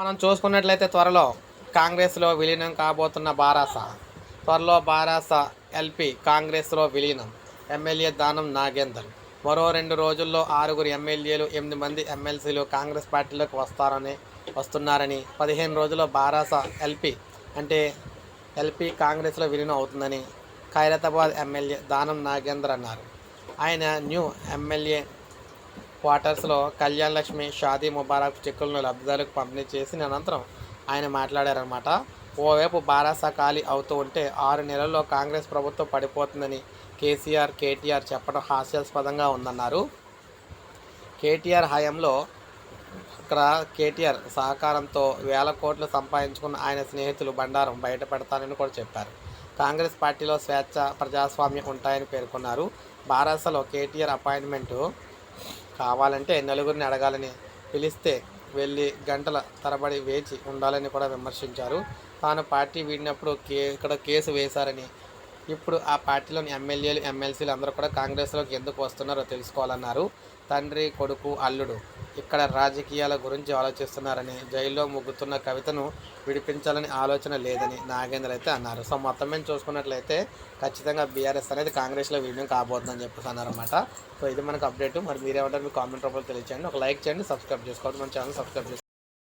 మనం చూసుకున్నట్లయితే త్వరలో కాంగ్రెస్లో విలీనం కాబోతున్న బారాస. త్వరలో బారాస ఎల్పి కాంగ్రెస్లో విలీనం. ఎమ్మెల్యే దానం నాగేందర్. మరో రెండు రోజుల్లో ఆరుగురు ఎమ్మెల్యేలు ఎనిమిది మంది ఎమ్మెల్సీలు కాంగ్రెస్ పార్టీలోకి వస్తారని వస్తున్నారని పదిహేను రోజుల్లో బారాస ఎల్పి అంటే ఎల్పి కాంగ్రెస్లో విలీనం అవుతుందని ఖైరతాబాద్ ఎమ్మెల్యే దానం నాగేందర్ అన్నారు. ఆయన న్యూ ఎమ్మెల్యే క్వార్టర్స్లో కళ్యాణ్ లక్ష్మి షాదీ ముబారక్ చెక్కులను లబ్ధిదారులకు పంపిణీ చేసిన అనంతరం ఆయన మాట్లాడారనమాట ఓవైపు బారాసా ఖాళీ అవుతూ ఉంటే ఆరు నెలల్లో కాంగ్రెస్ ప్రభుత్వం పడిపోతుందని కేసీఆర్ కేటీఆర్ చెప్పడం హాస్యాస్పదంగా ఉందన్నారు. కేటీఆర్ హయాంలో అక్కడ కేటీఆర్ సహకారంతో వేల కోట్లు సంపాదించుకున్న ఆయన స్నేహితులు బండారం బయట పెడతానని కూడా చెప్పారు. కాంగ్రెస్ పార్టీలో స్వేచ్ఛ ప్రజాస్వామ్యం ఉంటాయని పేర్కొన్నారు. బారాసలో కేటీఆర్ అపాయింట్మెంటు కావాలంటే నలుగురిని అడగాలని పిలిస్తే వెళ్ళి గంటల తరబడి వేచి ఉండాలని కూడా విమర్శించారు. తాను పార్టీ వీడినప్పుడు కే ఇక్కడ కేసు వేశారని. ఇప్పుడు ఆ పార్టీలోని ఎమ్మెల్యేలు ఎమ్మెల్సీలు అందరూ కూడా కాంగ్రెస్లోకి ఎందుకు వస్తున్నారో తెలుసుకోవాలన్నారు. తండ్రి కొడుకు అల్లుడు. ఇక్కడ రాజకీయాల గురించి ఆలోచిస్తున్నారని జైల్లో ముగ్గుతున్న కవితను విడిపించాలని ఆలోచన లేదని నాగేంద్ర అయితే అన్నారు. సో మొత్తం మీద చూసుకున్నట్లయితే ఖచ్చితంగా బీఆర్ఎస్ అనేది కాంగ్రెస్లో విలీనం కాబోతుందని చెప్పేసి అన్నారన్నమాట. సో ఇది మనకు అప్డేట్. మరి మీరేమంటారు? మీ కామెంట్ రూపంలో తెలియచేయండి. ఒక లైక్ చేయండి సబ్స్క్రైబ్ చేసుకోండి. మన ఛానల్ సబ్స్క్రైబ్ చేసుకోండి.